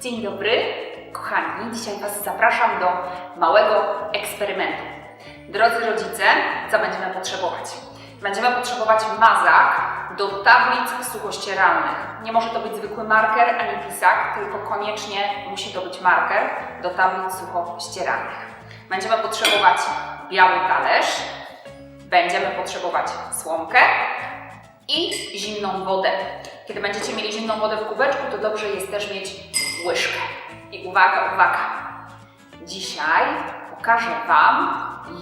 Dzień dobry, kochani. Dzisiaj Was zapraszam do małego eksperymentu. Drodzy rodzice, co będziemy potrzebować? Będziemy potrzebować mazak do tablic suchościeralnych. Nie może to być zwykły marker ani pisak, tylko koniecznie musi to być marker do tablic suchościeralnych. Będziemy potrzebować biały talerz, będziemy potrzebować słomkę i zimną wodę. Kiedy będziecie mieli zimną wodę w kubeczku, to dobrze jest też mieć łyżkę. I uwaga, uwaga! Dzisiaj pokażę Wam,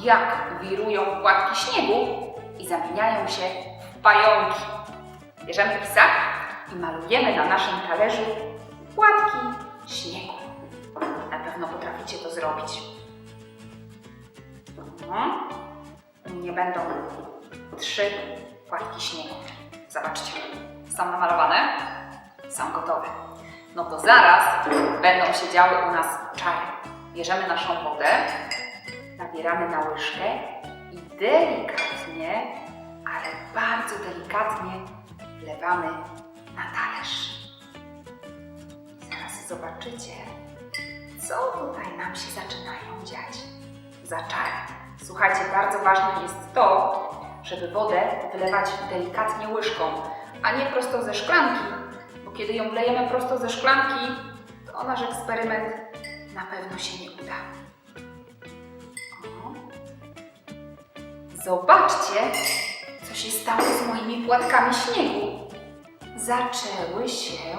jak wirują płatki śniegu i zamieniają się w pająki. Bierzemy pisak i malujemy na naszym talerzu płatki śniegu. Na pewno potraficie to zrobić. Mhm. Nie będą trzy płatki śniegu. Zobaczcie, są namalowane, są gotowe. No to zaraz będą się działy u nas czary. Bierzemy naszą wodę, nabieramy na łyżkę i delikatnie, ale bardzo delikatnie wlewamy na talerz. Zaraz zobaczycie, co tutaj nam się zaczynają dziać za czary. Słuchajcie, bardzo ważne jest to, żeby wodę wylewać delikatnie łyżką, a nie prosto ze szklanki, kiedy ją wlejemy prosto ze szklanki, to nasz eksperyment na pewno się nie uda. O. Zobaczcie, co się stało z moimi płatkami śniegu. Zaczęły się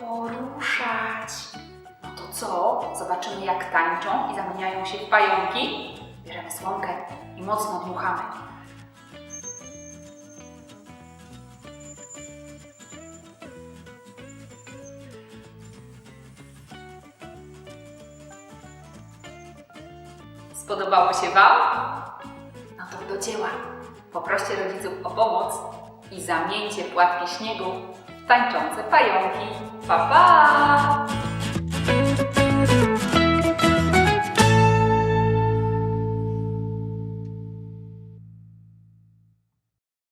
poruszać. No to co? Zobaczymy, jak tańczą i zamieniają się w pająki. Bierzemy słomkę i mocno dmuchamy. Spodobało się Wam? No to do dzieła. Poproście rodziców o pomoc i zamieńcie płatki śniegu w tańczące pająki. Pa, pa!